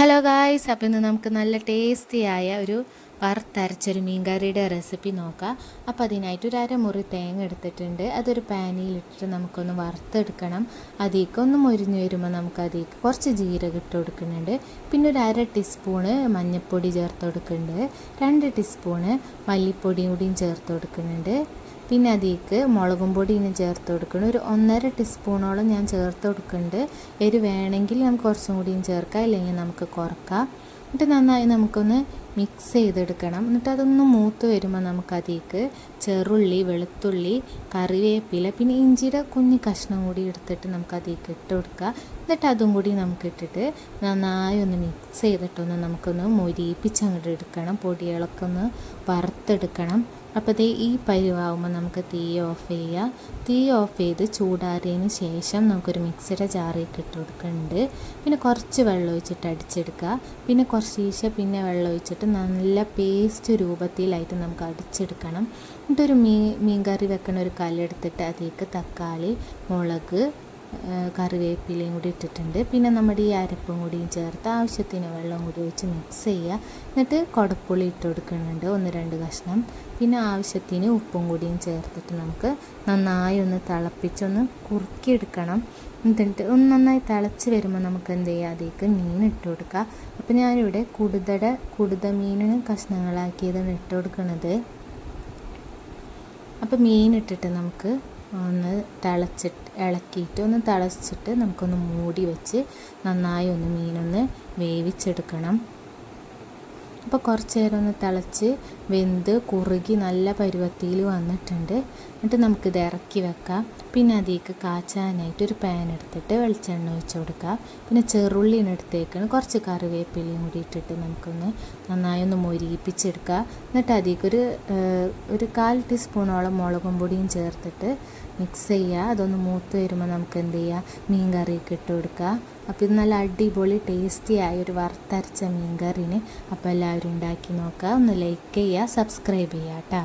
Hello guys അപ്പോൾ ഇന്ന് നമുക്ക് നല്ല ടേസ്റ്റിയായ ഒരു വറുത്തരച്ചൊരു മീൻകറിയുടെ റെസിപ്പി നോക്കാം. അപ്പോൾ അതിനായിട്ട് ഒരു അരമുറി തേങ്ങ എടുത്തിട്ടുണ്ട്. അതൊരു പാനിയിലിട്ടിട്ട് നമുക്കൊന്ന് വറുത്തെടുക്കണം. അതിലേക്ക് ഒന്ന് മുരിഞ്ഞ് വരുമ്പോൾ നമുക്ക് അതിലേക്ക് കുറച്ച് ജീരകം ഇട്ട് കൊടുക്കുന്നുണ്ട്. പിന്നെ ഒരു അര ടീസ്പൂണ് മഞ്ഞൾപ്പൊടി ചേർത്ത് കൊടുക്കുന്നുണ്ട്. രണ്ട് ടീസ്പൂണ് മല്ലിപ്പൊടിയും കൂടിയും ചേർത്ത് കൊടുക്കുന്നുണ്ട്. പിന്നെ അതിലേക്ക് മുളകും പൊടി ചേർത്ത് കൊടുക്കണം. ഒരു ഒന്നര ടീസ്പൂണോളം ഞാൻ ചേർത്ത് കൊടുക്കുന്നുണ്ട്. എരി വേണമെങ്കിൽ നമുക്ക് കുറച്ചും കൂടിയും ചേർക്കാം. ഇല്ലെങ്കിൽ നമുക്ക് കുറക്കാം. എന്നിട്ട് നന്നായി നമുക്കൊന്ന് മിക്സ് ചെയ്തെടുക്കണം. എന്നിട്ട് അതൊന്ന് മൂത്ത് വരുമ്പോൾ നമുക്കതിലേക്ക് ചെറുള്ളി വെളുത്തുള്ളി കറിവേപ്പില പിന്നെ ഇഞ്ചിയുടെ കുഞ്ഞ് കഷ്ണം കൂടി എടുത്തിട്ട് നമുക്കതിലേക്ക് ഇട്ട് കൊടുക്കുക. എന്നിട്ട് അതും കൂടി നമുക്ക് ഇട്ടിട്ട് നന്നായി ഒന്ന് മിക്സ് ചെയ്തിട്ടൊന്ന് നമുക്കൊന്ന് മൊരിയിപ്പിച്ച് അങ്ങോട്ട് എടുക്കണം. പൊടികളൊക്കെ ഒന്ന് വറുത്തെടുക്കണം. അപ്പോൾ ദേ ഈ പരിവാകുമ്പോൾ നമുക്ക് തീ ഓഫ് ചെയ്യുക തീ ഓഫ് ചെയ്ത് ചൂടാറിയതിന് ശേഷം നമുക്കൊരു മിക്സിയുടെ ജാറിലേക്ക് ഇട്ട് കൊടുക്കുന്നുണ്ട് പിന്നെ കുറച്ച് വെള്ളം ഒഴിച്ചിട്ട് അടിച്ചെടുക്കുക. പിന്നെ കുറച്ച് ശേഷം പിന്നെ വെള്ളം ഒഴിച്ചിട്ട് നല്ല പേസ്റ്റ് രൂപത്തിലായിട്ട് നമുക്ക് അടിച്ചെടുക്കണം. എന്നിട്ടൊരു മീൻ മീൻ കറി വെക്കണ ഒരു കല്ലെടുത്തിട്ട് അതിലേക്ക് തക്കാളി മുളക് കറിവേപ്പിലയും കൂടി ഇട്ടിട്ടുണ്ട്. പിന്നെ നമ്മുടെ ഈ അരപ്പും കൂടിയും ചേർത്ത് ആവശ്യത്തിന് വെള്ളം കൂടി ഒഴിച്ച് മിക്സ് ചെയ്യുക. എന്നിട്ട് കുടപ്പുളി ഇട്ട് കൊടുക്കുന്നുണ്ട് ഒന്ന് രണ്ട് കഷ്ണം. പിന്നെ ആവശ്യത്തിന് ഉപ്പും കൂടിയും ചേർത്തിട്ട് നമുക്ക് നന്നായി ഒന്ന് തിളപ്പിച്ചൊന്ന് കുറുക്കിയെടുക്കണം. എന്നിട്ട് ഒന്ന് നന്നായി തിളച്ച് വരുമ്പോൾ നമുക്ക് എന്ത് ചെയ്യുക? അതിലേക്ക് മീൻ ഇട്ട് കൊടുക്കുക. അപ്പോൾ ഞാനിവിടെ കുടുതട കുടുത മീനിന് കഷ്ണങ്ങളാക്കിയതാണ് ഇട്ട് കൊടുക്കുന്നത്. അപ്പോൾ മീൻ ഇട്ടിട്ട് നമുക്ക് ഒന്ന് തിളച്ചിട്ട് ഇളക്കിയിട്ട് ഒന്ന് തിളച്ചിട്ട് നമുക്കൊന്ന് മൂടി വെച്ച് നന്നായി ഒന്ന് മീനൊന്ന് വേവിച്ചെടുക്കണം. അപ്പോൾ കുറച്ച് നേരം ഒന്ന് തിളച്ച് വെന്ത് കുറുകി നല്ല പരുവത്തിയിൽ വന്നിട്ടുണ്ട്. എന്നിട്ട് നമുക്കിത് ഇറക്കി വെക്കാം. പിന്നെ അതിലേക്ക് കാച്ചാനായിട്ട് ഒരു പാൻ എടുത്തിട്ട് വെളിച്ചെണ്ണ ഒഴിച്ച് കൊടുക്കുക പിന്നെ ചെറുള്ളിനെടുത്തേക്കാണ് കുറച്ച് കറിവേപ്പിലയും കൂടി ഇട്ടിട്ട് നമുക്കൊന്ന് നന്നായി ഒന്ന് മൊരിയിപ്പിച്ചെടുക്കുക എന്നിട്ട് അതിലേക്ക് ഒരു ഒരു കാൽ ടീസ്പൂണോളം മുളകും പൊടിയും ചേർത്തിട്ട് മിക്സ് ചെയ്യുക അതൊന്ന് മൂത്ത് വരുമ്പോൾ നമുക്ക് എന്ത് ചെയ്യുക മീൻ കറിയൊക്കെ ഇട്ട് കൊടുക്കുക അപ്പോൾ ഇത് നല്ല അടിപൊളി ടേസ്റ്റിയായ ഒരു വറുത്തരച്ച മീൻ കറിന് അപ്പോൾ എല്ലാവരും ഉണ്ടാക്കി നോക്കുക. ഒന്ന് ലൈക്ക് ചെയ്യുക സബ്സ്ക്രൈബ് ചെയ്യുക കേട്ടോ